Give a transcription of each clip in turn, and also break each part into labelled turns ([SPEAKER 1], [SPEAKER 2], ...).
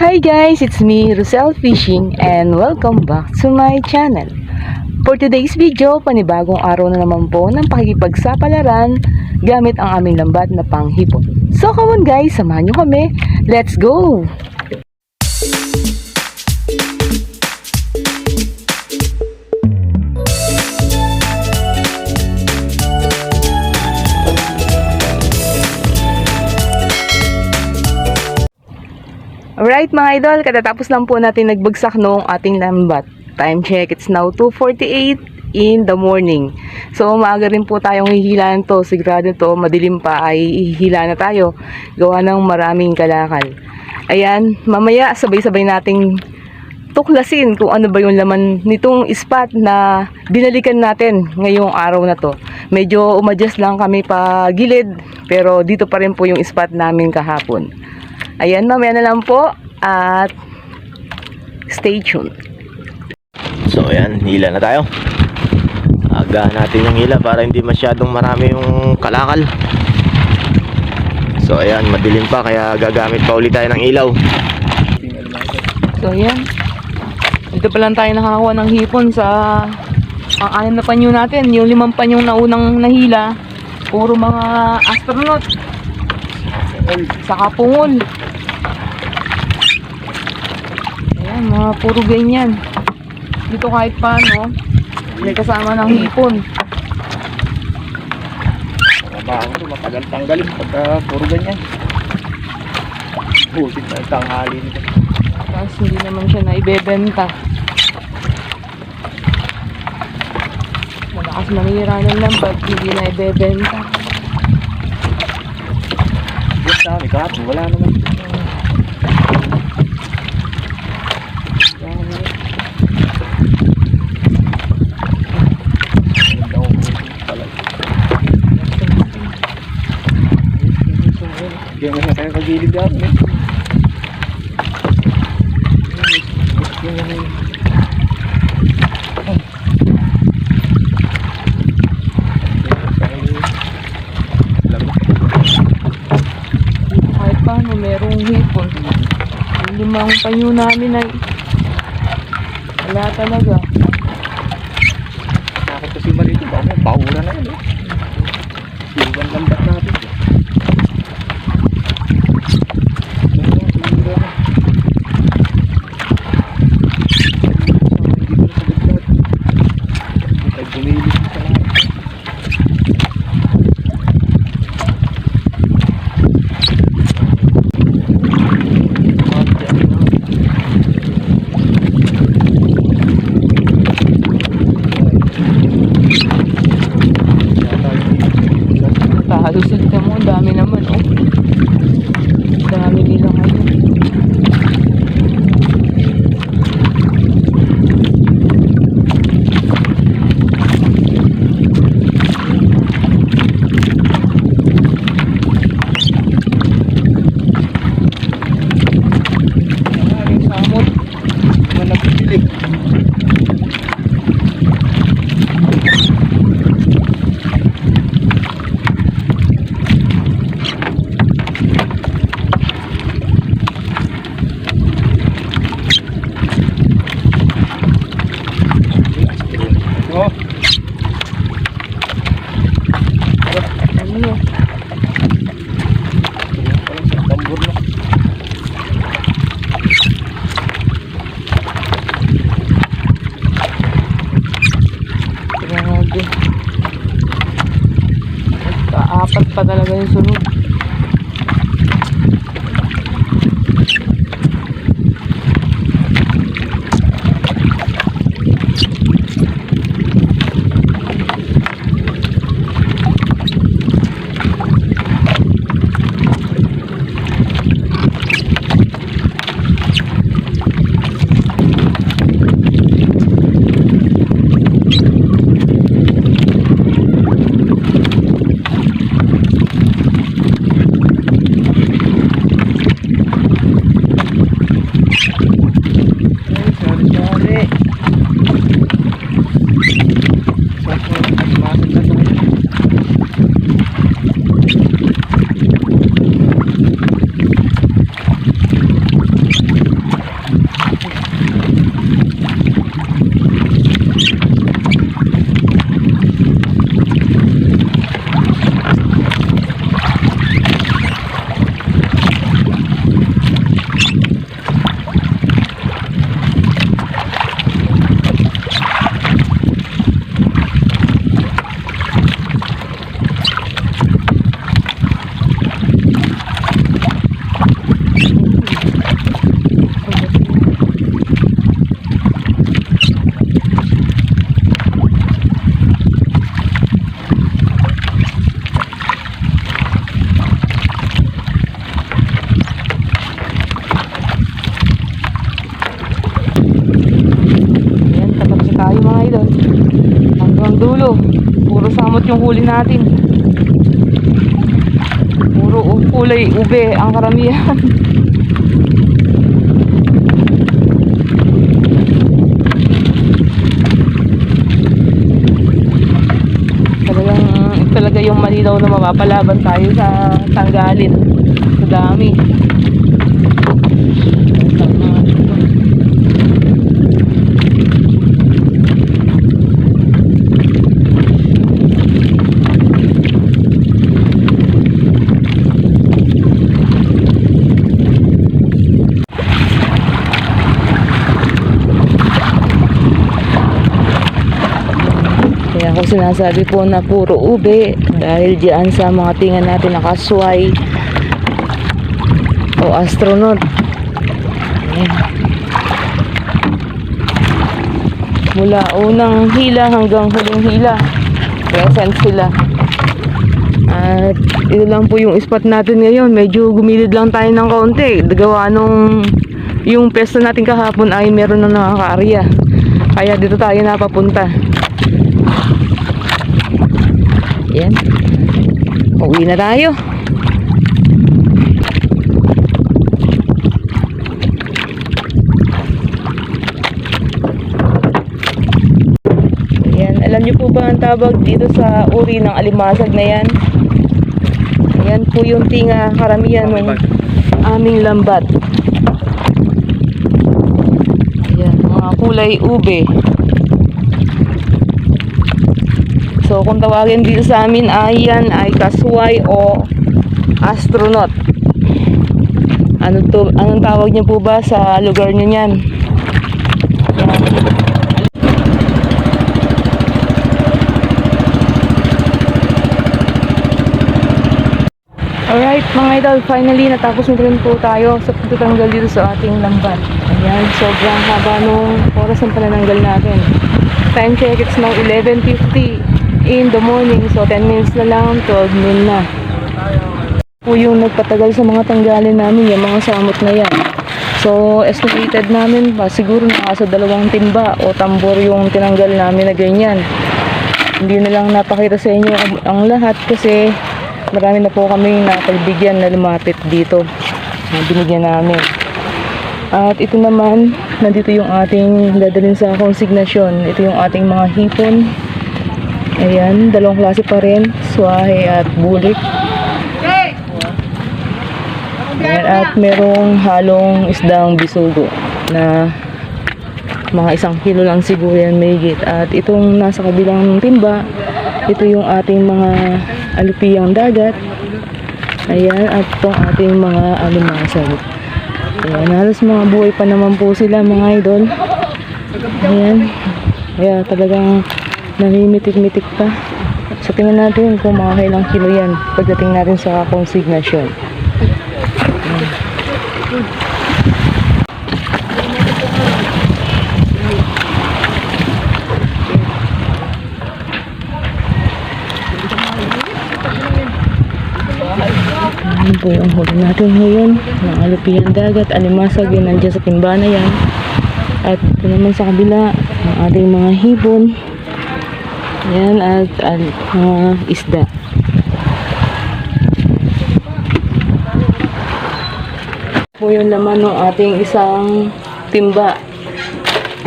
[SPEAKER 1] Hi guys, it's me, Rosel Fishing and welcome back to my channel. For today's video, panibagong araw na naman po ng pakikipagsapalaran gamit ang aming lambat na panghipon. So come on guys, samahan nyo kami. Let's go! Alright mga idol, katatapos lang po natin nagbagsak noong ating lambat. Time check, it's now 2.48 in the morning. So maaga rin po tayong hihilaan to. Sigurado to, madilim pa ay hihila na tayo. Gawa ng maraming kalakal. Ayan, mamaya sabay-sabay nating tuklasin kung ano ba yung laman nitong spot na binalikan natin ngayong araw na to. Medyo umadjust lang kami pa gilid, pero dito pa rin po yung spot namin kahapon. Ayan, mamaya na lang po at stay tuned.
[SPEAKER 2] So ayan, hila na tayo. Agahan natin yung hila para hindi masyadong marami yung kalakal. So ayan, madilim pa kaya gagamit pa ulit tayo ng ilaw.
[SPEAKER 1] So, ayan. Dito pa lang tayo nakakuha ng hipon sa ang anim na panyo natin. Yung limang panyong na unang nahila, puro mga astronaut. Saka pungol. Ayan, mga puro ganyan. Dito kahit paano, may kasama ng hipon.
[SPEAKER 3] Trabaho to, matagal tanggalin pagka puro ganyan. Busit na tanghali nito.
[SPEAKER 1] Tapos hindi naman siya na ibebenta. Malakas manira ng lambat, hindi na ibebenta.
[SPEAKER 3] Yan sa amin, kahapon, wala naman. Diyan na tayo kagilid yan eh.
[SPEAKER 1] Kahit paano, merong hipon. Yung limang panyo namin ay wala talaga.
[SPEAKER 3] Takot kasi malito ba? May paura na yun eh. Silvan lambat natin.
[SPEAKER 1] Puro samot yung huli natin. Puro kulay ube ang karamihan. Talagang talaga yung malinaw na mapapalaban tayo sa tanggalin. Sa dami. Ako sinasabi po na puro ube dahil diyan sa mga tingan natin na kasway o astronaut. Ayan. Mula unang hila hanggang huling hila. Present sila. At ito lang po yung spot natin ngayon. Medyo gumilid lang tayo ng kaunti. Gawa nung yung pesta natin kahapon ay meron na nakaka-area. Kaya dito tayo napapunta. Yan. Uwi na tayo. Ayan. Alam niyo po ba ang tawag dito sa uri ng alimasag na yan? Ayan po yung tinga karamihan ng aming lambat. Ayan. Mga kulay ube. So, kung tawagin dito sa amin ay yan ay kasway o astronaut. Ano to, anong tawag niyo po ba sa lugar niyo niyan? Yan. Alright, mga idol, finally natapos na rin po tayo sa pagtatanggal dito sa ating lambat. Ayan, sobrang haba nung oras ng panananggal natin. Time check, it's now 11.50 in the morning. So, 10 minutes na lang, 12 noon na. Po yung nagpatagal sa mga tanggalin namin, yung mga samot na yan. So, estimated namin pa, siguro nasa dalawang timba o tambor yung tinanggal namin na ganyan. Hindi na lang napakita sa inyo ang, lahat kasi marami na po kami napagbigyan na lumapit dito binigyan namin. At ito naman, nandito yung ating dadalhin sa konsignasyon. Ito yung ating mga hipon. Ayan, dalawang klase pa rin. Swahe at bulik. Ayan, at merong halong isdang bisugo na mga isang kilo lang siguro yan may At itong nasa kabilang timba, ito yung ating mga alupiyang dagat. Ayan, at itong ating mga alimasag. Ayan, halos mga buhay pa naman po sila mga idol. Ayan. Kaya talagang namimitik-mitik pa. So, tingnan natin kung mga kailang kilo yan pagdating natin sa konsignasyon. Ano po yung huli natin ngayon? Ng alupiang dagat, alimasag, yun nandiyan sa timba na yan. At ito naman sa kabila, ang ating mga hipon. Yan, at al, mga isda. Po yung laman ng ating isang timba.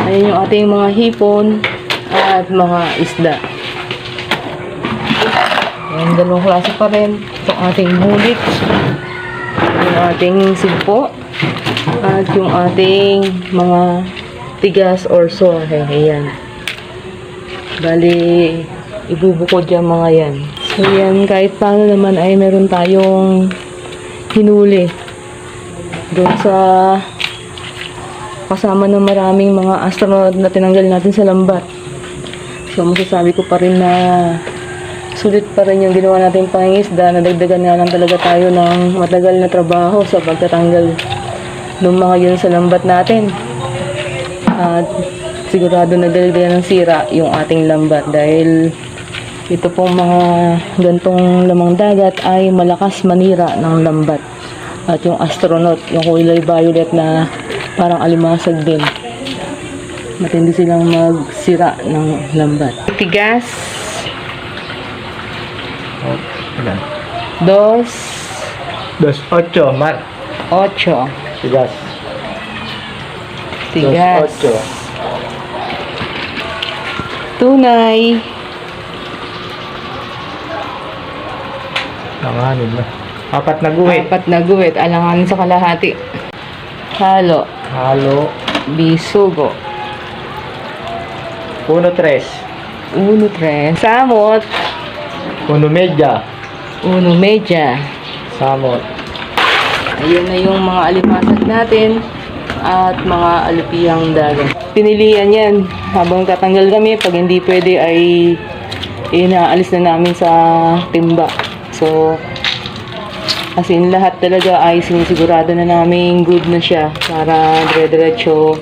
[SPEAKER 1] Ayan yung ating mga hipon at mga isda. Ayan, dalawang klase pa rin. Itong ating bulik, yung ating silpo, at yung ating mga tigas or sohe. Ayan. Bali, ibubukod yung mga yan. So yan, kahit paano naman ay meron tayong hinuli doon sa kasama ng maraming mga astronaut na tinanggal natin sa lambat. So masasabi ko pa rin na sulit pa rin yung ginawa natin pangingisda. Nadagdagan nga lang talaga tayo ng matagal na trabaho sa pagtatanggal ng mga yun sa lambat natin. At sigurado nagdalagdagan ng sira yung ating lambat dahil ito pong mga gantong lamang dagat ay malakas manira ng lambat. At yung astronaut, yung kulay violet na parang alimasag din. Matindi silang magsira ng lambat. Tigas
[SPEAKER 3] Yan.
[SPEAKER 1] dos,
[SPEAKER 3] Dos ocho, Mar.
[SPEAKER 1] ocho.
[SPEAKER 3] Tigas.
[SPEAKER 1] Tigas.
[SPEAKER 3] Dos ocho.
[SPEAKER 1] Tunay.
[SPEAKER 3] Nanganib na. Apat na guhit.
[SPEAKER 1] Apat na guwit. Alanganin sa kalahati. Halo.
[SPEAKER 3] Halo.
[SPEAKER 1] Bisugo.
[SPEAKER 3] Puno tres.
[SPEAKER 1] Uno, tres. Samot.
[SPEAKER 3] Puno medya.
[SPEAKER 1] Uno, media.
[SPEAKER 3] Samot.
[SPEAKER 1] Ayun na yung mga alimasag natin at mga alupiyang dagat. Pinilian yan habang tatanggal kami. Pag hindi pwede ay inaalis na namin sa timba. So, as in lahat talaga ay sinisigurado na namin good na siya para dire-diretso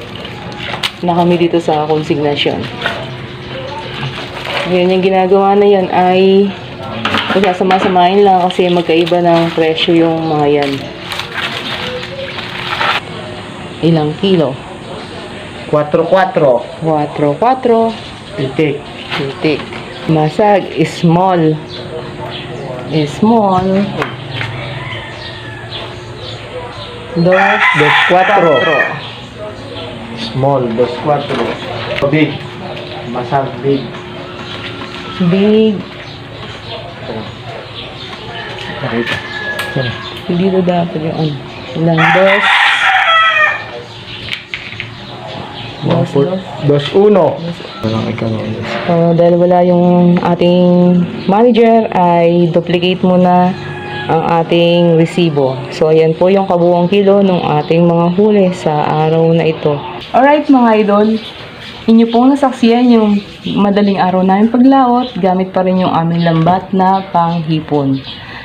[SPEAKER 1] na kami dito sa konsignasyon. Ngayon yung ginagawa na yan ay magsasama-samahin lang kasi magkaiba ng presyo yung mga yan. Ilang kilo?
[SPEAKER 3] 4-4.
[SPEAKER 1] 4, 4,
[SPEAKER 3] Itik.
[SPEAKER 1] titik. Masag, small. Small. Dos,
[SPEAKER 3] Dos cuatro. Small. Dos cuatro. Big. Masag big.
[SPEAKER 1] Big. Hindi na dapat yung ano. Ilang dos. Dos,
[SPEAKER 3] Four-
[SPEAKER 1] dos.
[SPEAKER 3] Dos uno. Walang.
[SPEAKER 1] Uh, dahil wala yung ating manager ay duplicate muna ang ating resibo. So, ayan po yung kabuang kilo ng ating mga huli sa araw na ito. Alright mga idol, inyo pong nasaksiyan yung madaling araw namin paglaot gamit pa rin yung aming lambat na panghipon.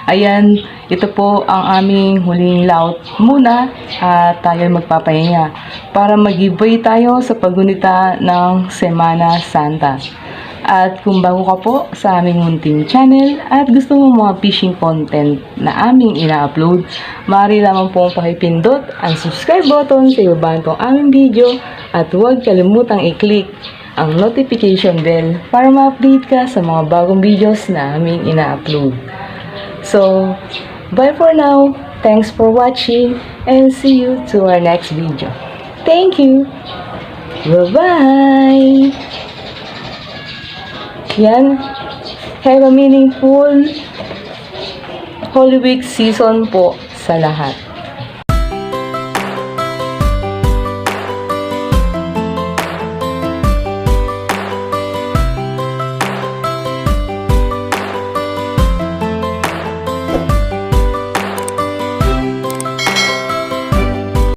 [SPEAKER 1] Ayan, ito po ang aming huling laot muna at tayo ay magpapahinga para mag-giveaway tayo sa pagunita ng Semana Santa. At kung bago ka po sa aming munting channel at gusto mo mga fishing content na aming ina-upload, maaari lamang pong pakipindot ang subscribe button sa ibaba nitong aming video at huwag kalimutang i-click ang notification bell para ma-update ka sa mga bagong videos na aming ina-upload. So, bye for now. Thanks for watching and see you to our next video. Thank you. Bye-bye. Yan. Have a meaningful Holy Week season po sa lahat.